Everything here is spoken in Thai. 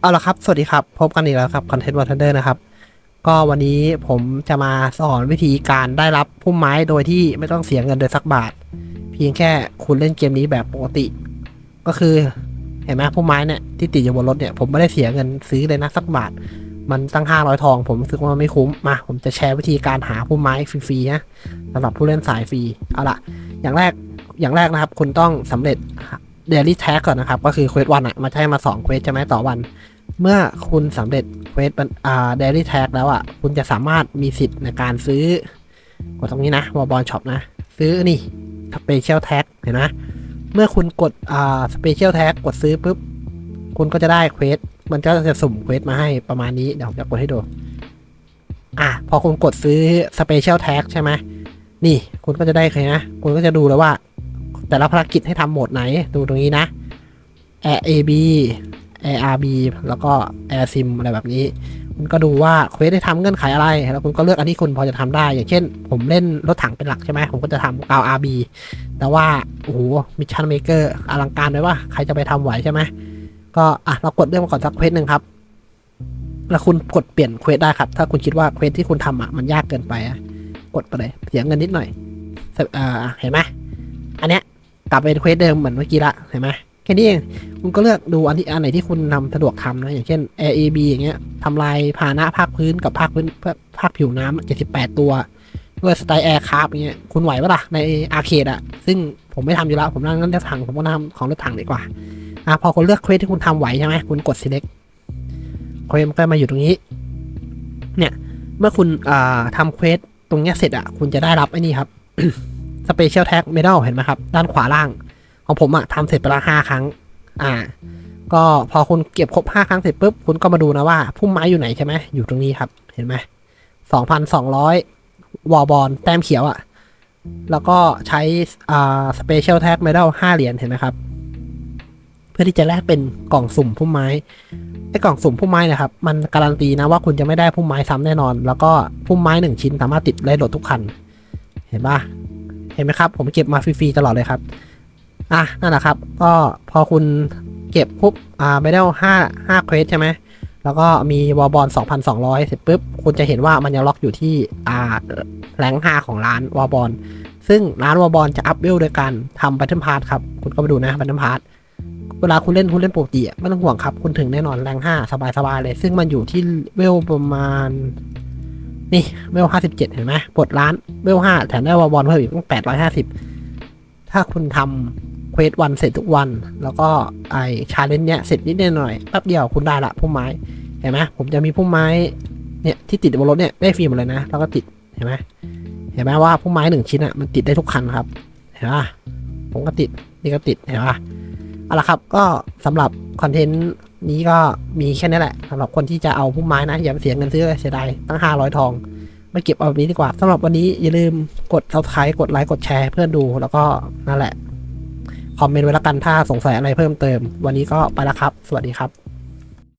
เอาละครับ สวัสดีครับ พบกันอีกแล้วครับคอนเทนต์วอร์เดอร์นะครับ ก็วันนี้ผมจะมาสอนวิธีการได้รับพุ่มไม้โดยที่ไม่ต้องเสียเงินเลยสักบาท เพียงแค่คุณเล่นเกมนี้แบบปกติ ก็คือเห็นไหมพุ่มไม้เนี่ยที่ติดอยู่บนรถเนี่ยผมไม่ได้เสียเงินซื้อเลยนะสักบาท มันตั้งห้าร้อยทอง ผมรู้สึกว่ามันไม่คุ้มมาผมจะแชร์วิธีการหาพุ่มไม้ฟรีๆนะสำหรับผู้เล่นสายฟรีเอาละอย่างแรกอย่างแรกนะครับ คุณต้องสำเร็จ เดลี่แท็กก่อนนะครับ ก็คือเควสวันอะมาใช้มาสองเควสใช่ไหมต่อวัน เมื่อคุณสำเร็จเควสอ่าเดลี่แท็กแล้วอะ คุณจะสามารถมีสิทธิ์ในการซื้อกดตรงนี้นะวอลบอลช็อปนะ ซื้อนี่สเปเชียลแท็กเห็นไหมเมื่อคุณกดอ่าสเปเชียลแท็กกดซื้อปุ๊บ คุณก็จะได้เควสมันก็จะสุ่มเควสมาให้ประมาณนี้ เดี๋ยวผมจะกดให้ดู อะ พอคุณกดซื้อสเปเชียลแท็กใช่ไหมนี่ คุณก็จะได้ใครนะ คุณก็จะดูแล้วว่า แต่ละภารกิจให้ทำโหมดไหนดูตรงนี้นะ Air AB Air RB แล้วก็ Air Sim อะไรแบบนี้ คุณก็ดูว่าเควสได้ทำเงื่อนไขอะไร แล้วคุณก็เลือกอันที่คุณพอจะทำได้ อย่างเช่น ผมเล่นรถถังเป็นหลักใช่ไหมผมก็จะทำกาว RB แต่ว่า โอ้โหมิชชั่นเมเกอร์อลังการเลยว่าใครจะไปทำไหวใช่ไหมก็อะเรากดเรื่องมาก่อนสักเควสหนึ่งครับ แล้วคุณกดเปลี่ยนเควสได้ครับ ถ้าคุณคิดว่าเควสที่คุณทำอะมันยากเกินไปอะกดไปเลยเสียเงินนิดหน่อยเอ่อเห็นไหมอันเนี้ย กลับไปเควสเดิมเหมือนเมื่อกี้ละเห็นไหมแค่นี้เองคุณก็เลือกดูอันที่อันไหนที่คุณทำสะดวกทำนะอย่างเช่น Air AB อย่างเงี้ยทำลายพาหนะภาคพื้นกับภาคพื้นภาคผิวน้ำ78ตัวด้วยสไตล์แอร์คราฟอย่างเงี้ยคุณไหวปะล่ะในอาร์เคดอะซึ่งผมไม่ทำอยู่แล้วผมนั่งนั่งรถถังผมก็ทำของรถถังดีกว่าอะพอคุณเลือกเควสที่คุณทำไหวใช่ไหมคุณกด select เควสมันก็มาอยู่ตรงนี้ เนี่ย เมื่อคุณอ่าทำเควสตรงเนี้ยเสร็จอะคุณจะได้รับไอ้นี่ครับ สเปเชียลแท็กเมดัลเห็นไหมครับ ด้านขวาล่าง ของผมอะทำเสร็จไปละห้าครั้ง อ่า ก็พอคุณเก็บครบห้าครั้งเสร็จปุ๊บ คุณก็มาดูนะว่าพุ่มไม้อยู่ไหนใช่ไหมอยู่ตรงนี้ครับ เห็นไหมสองพันสองร้อยวอลบอลแต้มเขียวอะแล้วก็ใช้อ่าสเปเชียลแท็กเมดัลห้าเหรียญเห็นไหมครับ เพื่อที่จะแลกเป็นกล่องสุ่มพุ่มไม้ไอ้กล่องสุ่มพุ่มไม้นะครับ มันการันตีนะว่าคุณจะไม่ได้พุ่มไม้ซ้ำแน่นอน แล้วก็พุ่มไม้หนึ่งชิ้นสามารถติดได้รถทุกคัน เห็นปะ เห็นไหมครับ ผมเก็บมาฟรีๆตลอดเลยครับ อะนั่นแหละครับ ก็พอคุณเก็บปุ๊บ อ่าไม่ได้ห้าห้าเควสใช่ไหม แล้วก็มีวอลบอล2,200 เสร็จปุ๊บ คุณจะเห็นว่ามันยังล็อกอยู่ที่ อ่าแรงห้าของร้านวอลบอลซึ่งร้านวอลบอลจะอัพเวลโดยการทำบัตเทิลพาร์ทครับ คุณก็ไปดูนะบัตเทิลพาร์ทเวลาคุณเล่นคุณเล่นปกติไม่ต้องห่วงครับ คุณถึงแน่นอนแรงห้าสบายๆเลย ซึ่งมันอยู่ที่เวลประมาณ นี่เวลห้าสิบเจ็ดเห็นไหมปลดร้านเวลห้าแถมได้วอลบอลเพิ่มอีกตั้งแปดร้อยห้าสิบถ้าคุณทำเควสวันเสร็จทุกวัน แล้วก็ไอชาเลนจ์เนี้ยเสร็จนิดหน่อยแป๊บเดียวคุณได้ละพุ่มไม้เห็นไหมผมจะมีพุ่มไม้เนี่ยที่ติดบนรถเนี่ยได้ฟรีหมดเลยนะ แล้วก็ติดเห็นไหมเห็นไหมว่าพุ่มไม้หนึ่งชิ้นอะมันติดได้ทุกคันครับเห็นปะผมก็ติดนี่ก็ติดเห็นปะเอาละครับก็สำหรับคอนเทนต์ นี้ก็มีแค่นี้แหละสำหรับคนที่จะเอาพุ่มไม้นะอย่าไปเสียเงินซื้อเลยเสียดายตั้งห้าร้อยทองไม่เก็บเอาแบบนี้ดีกว่าสำหรับวันนี้อย่าลืมกด subscribe กดไลค์กดแชร์เพื่อนดูแล้วก็นั่นแหละคอมเมนต์ไว้ละกันถ้าสงสัยอะไรเพิ่มเติม วันนี้ก็ไปละครับ สวัสดีครับ